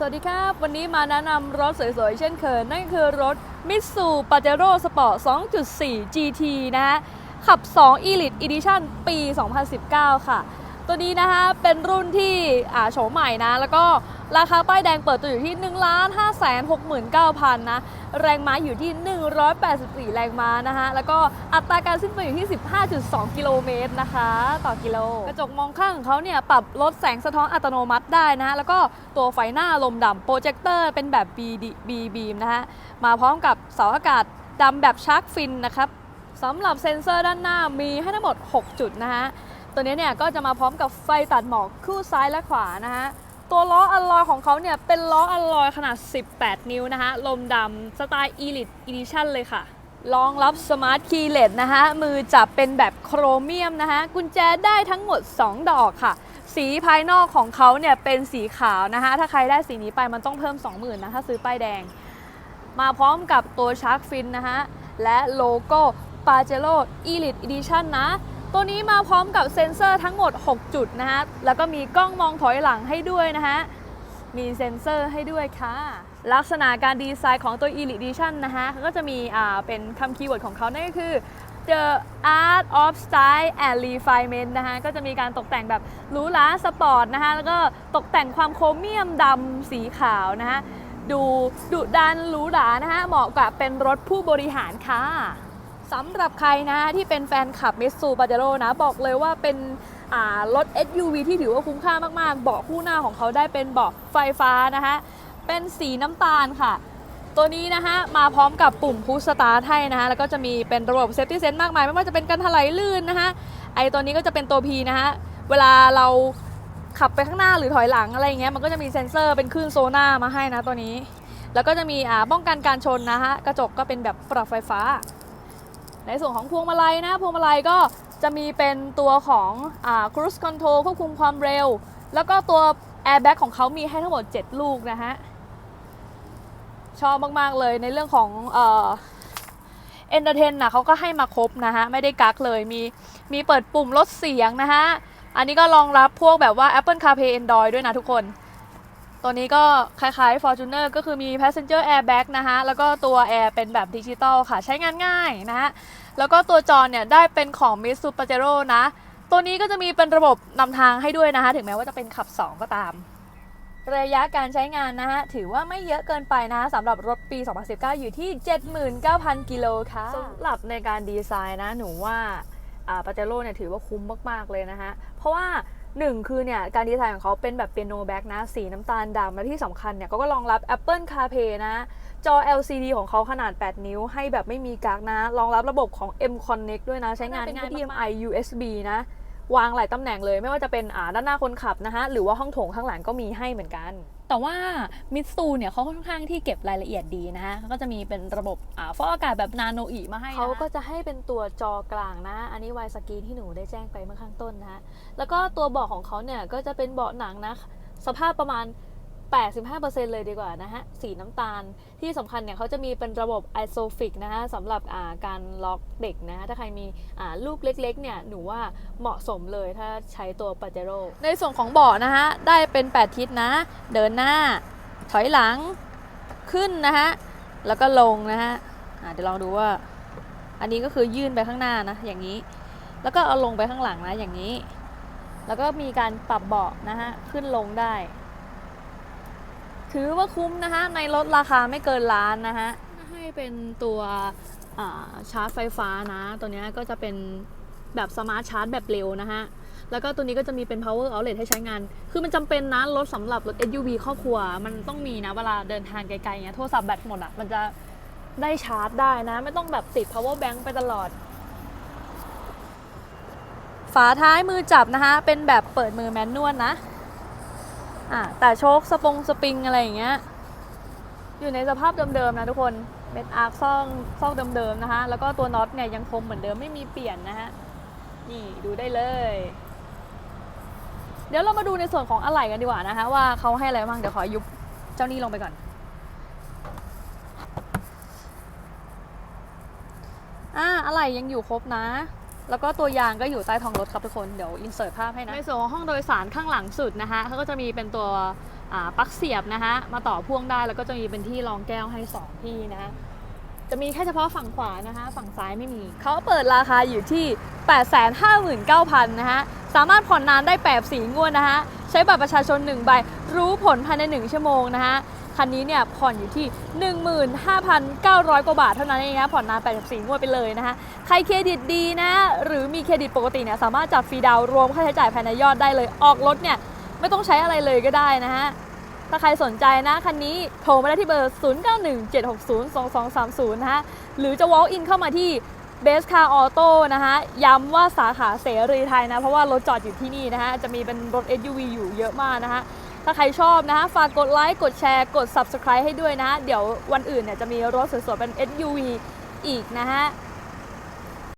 สวัสดีครับ วันนี้มาแนะนำรถสวยๆ เช่นเคยนั่นคือรถ Mitsu Pajero Sport 2.4 GT นะฮะขับ 2 Elite Edition ปี 2019 ค่ะ ตัวนี้นะฮะเป็นรุ่นที่อ่าโฉมใหม่นะ แล้วก็ราคาป้ายแดงเปิดตัวอยู่ที่ 1 5 6 9 0 0 0 นะ แรงม้าอยู่ที่ 184 แรงม้านะฮะแล้วก็อัตราการสิ้นเปลืองอยู่ที่ 15.2 กิโลเมตรนะคะ ต่อกิโล กระจกมองข้างของเขาเนี่ยปรับลดแสงสะท้อนอัตโนมัติได้นะฮะแล้วก็ตัวไฟหน้าลมดำโปรเจคเตอร์เป็นแบบ B B beam นะฮะ มาพร้อมกับเสาอากาศดำแบบชาร์กฟินนะครับสำหรับเซ็นเซอร์ด้านหน้ามีให้ทั้งหมด 6 จุดนะฮะ ตัวนี้เนี่ยก็จะมาพร้อมกับไฟตัดหมอกคู่ซ้ายและขวานะฮะตัวล้ออัลลอยของเขาเนี่ยเป็นล้ออัลลอยขนาด 18 นิ้วนะฮะลมดำสไตล์ Elite Edition เลยค่ะรองรับสมาร์ทคีย์เลสนะฮะมือจับเป็นแบบโครเมียมนะฮะกุญแจได้ทั้งหมด 2 ดอกค่ะ สีภายนอกของเขาเนี่ยเป็นสีขาวนะฮะถ้าใครได้สีนี้ไปมันต้องเพิ่ม 20,000นะถ้าซื้อป้ายแดง มาพร้อมกับตัวชาร์กฟินนะฮะและโลโก้ p a j e r o Elite Edition นะ ตัวนี้มาพร้อมกับเซ็นเซอร์ทั้งหมด 6 จุดนะฮะ แล้วก็มีกล้องมองถอยหลังให้ด้วยนะฮะ มีเซ็นเซอร์ให้ด้วยค่ะ ลักษณะการดีไซน์ของตัว Elite Edition นะฮะเขาก็จะมีอ่าเป็นคำคีย์เวิร์ดของเขานั่นก็คือ The Art of Style and Refinement นะคะก็จะมีการตกแต่งแบบหรูหราสปอร์ตนะคะแล้วก็ตกแต่งความโครเมียมดำสีขาวนะคะดูดุดันหรูหรานะคะเหมาะกับเป็นรถผู้บริหารค่ะ สำหรับใครนะที่เป็นแฟนคลับ Mitsu Pajero นะบอกเลยว่าเป็นรถ SUV ที่ถือว่าคุ้มค่ามาก ๆ เบาะคู่หน้าของเขาได้เป็นเบาะไฟฟ้านะคะเป็นสีน้ำตาลค่ะ ตัวนี้นะฮะมาพร้อมกับปุ่มพุชสตาร์ทให้นะฮะแล้วก็จะมีเป็นระบบเซฟตี้เซนต์มากมาย ไม่ว่าจะเป็นการถลายลื่นนะฮะไอตัวนี้ก็จะเป็นตัว P นะฮะเวลาเราขับไปข้างหน้าหรือถอยหลังอะไรอย่างเงี้ยมันก็จะมีเซ็นเซอร์เป็นคลื่นโซน่ามาให้นะตัวนี้ แล้วก็จะมีอ่าป้องกันการชนนะฮะกระจกก็เป็นแบบปรับไฟฟ้า ในส่วนของพวงมาลัยนะพวงมาลัยก็จะมีเป็นตัวของอ่า cruise control ควบคุมความเร็ว แล้วก็ตัว airbag ของเขามีให้ทั้งหมด 7 ลูกนะฮะ ชอบมาก ๆ เลยในเรื่องของเอ่อเอนเตอร์เทนนะเขาก็ให้มาครบนะฮะ ไม่ได้กักเลยมีมีเปิดปุ่มลดเสียงนะฮะ อันนี้ก็รองรับพวกแบบว่า Apple CarPlay Android ด้วยนะทุกคน ตัวนี้ก็คล้ายๆ Fortuner ก็คือมี Passenger Airbag นะฮะ แล้วก็ตัว Air เป็นแบบดิจิตอลค่ะ ใช้งานง่ายนะฮะ แล้วก็ตัวจอเนี่ยได้เป็นของ Mitsu Pajero นะ ตัวนี้ก็จะมีเป็นระบบนำทางให้ด้วยนะคะ ถึงแม้ว่าจะเป็นขับ 2 ก็ตาม ระยะการใช้งานนะฮะ ถือว่าไม่เยอะเกินไปนะสำหรับรถปี 2019 อยู่ที่ 79,000 กิโลค่ะสำหรับในการดีไซน์นะหนูว่าปาเจโร่เนี่ยถือว่าคุ้มมากๆเลยนะฮะ เพราะว่า 1คือเนี่ยการดีไซน์ของเขาเป็นแบบเปียโนแบ็กนะ สีน้ำตาลดำและที่สำคัญเนี่ยเขาก็รองรับ Apple CarPlay นะ จอ LCD ของเขาขนาด 8 นิ้ว ให้แบบไม่มีกักนะ รองรับระบบของ M Connect ด้วยนะ ใช้งานง่าย HDMI USB นะ วางหลายตำแหน่งเลยไม่ว่าจะเป็นอ่าด้านหน้าคนขับนะฮะหรือว่าห้องโถงข้างหลังก็มีให้เหมือนกัน แต่ว่ามิตซูเนี่ยเขาค่อนข้างที่เก็บรายละเอียดดีนะฮะเขาก็จะมีเป็นระบบอ่าฟอกอากาศแบบนาโนอีมาให้เขาก็จะให้เป็นตัวจอกลางนะ อันนี้วายสกรีนที่หนูได้แจ้งไปเมื่อข้างต้นนะฮะแล้วก็ตัวเบาะของเขาเนี่ยก็จะเป็นเบาะหนังนะสภาพประมาณ 85%เลยดีกว่านะฮะ สีน้ำตาล ที่สำคัญเนี่ยเขาจะมีเป็นระบบ ISOFIX นะฮะสำหรับาการล็อกเด็กนะถ้าใครมีลูกเล็กๆ เนี่ย หนูว่าเหมาะสมเลยถ้าใช้ตัวปาเจโร่ในส่วนของเบาะนะฮะ ได้เป็น 8 ทิศนะ เดินหน้า ถอยหลัง ขึ้นนะฮะ แล้วก็ลงนะฮะเดี๋ยวลองดูว่า อันนี้ก็คือยื่นไปข้างหน้านะ อย่างนี้ แล้วก็เอาลงไปข้างหลังนะ อย่างนี้ แล้วก็มีการปรับเบาะนะฮะ ขึ้นลงได้ ถือว่าคุ้มนะคะในรถราคาไม่เกินล้านนะฮะให้เป็นตัวชาร์จไฟฟ้านะ ตัวนี้ก็จะเป็นแบบสมาร์ทชาร์จแบบเร็วนะฮะ แล้วก็ตัวนี้ก็จะมีเป็น power outlet ให้ใช้งาน คือมันจำเป็นนะ รถสำหรับรถ SUV ครอบครัว มันต้องมีนะ เวลาเดินทางไกลๆเงี้ย โทรศัพท์แบตหมดอะ มันจะได้ชาร์จได้นะ ไม่ต้องแบบติด power bank ไปตลอด ฝาท้ายมือจับนะคะเป็นแบบเปิดมือแมนนวลนะ อะแต่โชคสปงสปริงอะไรอย่างเงี้ยอยู่ในสภาพเดิมๆนะทุกคนเม็ดอาร์คซ่องซ่องเดิมๆนะคะ แล้วก็ตัวน็อตเนี่ยยังคงเหมือนเดิมไม่มีเปลี่ยนนะฮะนี่ดูได้เลย เดี๋ยวเรามาดูในส่วนของอะไหล่กันดีกว่านะคะ ว่าเขาให้อะไรบ้างเดี๋ยวขอยุบเจ้านี่ลงไปก่อนอ่าอะไหล่ยังอยู่ครบนะ แล้วก็ตัวยางก็อยู่ใต้ท้องรถครับทุกคนเดี๋ยวอินเสิร์ตภาพให้นะในส่วนของห้องโดยสารข้างหลังสุดนะคะเขาก็จะมีเป็นตัวอ่าปลั๊กเสียบนะฮะมาต่อพ่วงได้แล้วก็จะมีเป็นที่รองแก้วให้ 2 ที่นะฮะจะมีแค่เฉพาะฝั่งขวานะคะ ฝั่งซ้ายไม่มี เขาเปิดราคาอยู่ที่ 859,000นะฮะ สามารถผ่อนนานได้8สีงวดนะฮะ ใช้บัตรประชาชน 1 ใบ รู้ผลภายใน 1 ชั่วโมงนะฮะ คันนี้เนี่ยผ่อนอยู่ที่ 15,900 กว่าบาทเท่านั้นเองนะผ่อนนาน 84 งวดไปเลยนะฮะใครเครดิตดีนะ หรือมีเครดิตปกติเนี่ยสามารถจัดฟรีดาวรวมค่าใช้จ่ายภายในยอดได้เลยออกรถเนี่ยไม่ต้องใช้อะไรเลยก็ได้นะฮะถ้าใครสนใจนะคันนี้โทรมาได้ที่เบอร์ 0917602230 นะฮะหรือจะ walk in เข้ามาที่ Base Car Auto นะฮะย้ำว่าสาขาเสรีไทยนะ เพราะว่ารถจอดอยู่ที่นี่นะฮะจะมีเป็นรถ SUV อยู่เยอะมากนะฮะ ถ้าใครชอบนะฮะ ฝากกดไลค์ กดแชร์ กด Subscribe ให้ด้วยนะฮะเดี๋ยววันอื่นเนี่ยจะมีรถสวยๆเป็น SUV อีกนะฮะ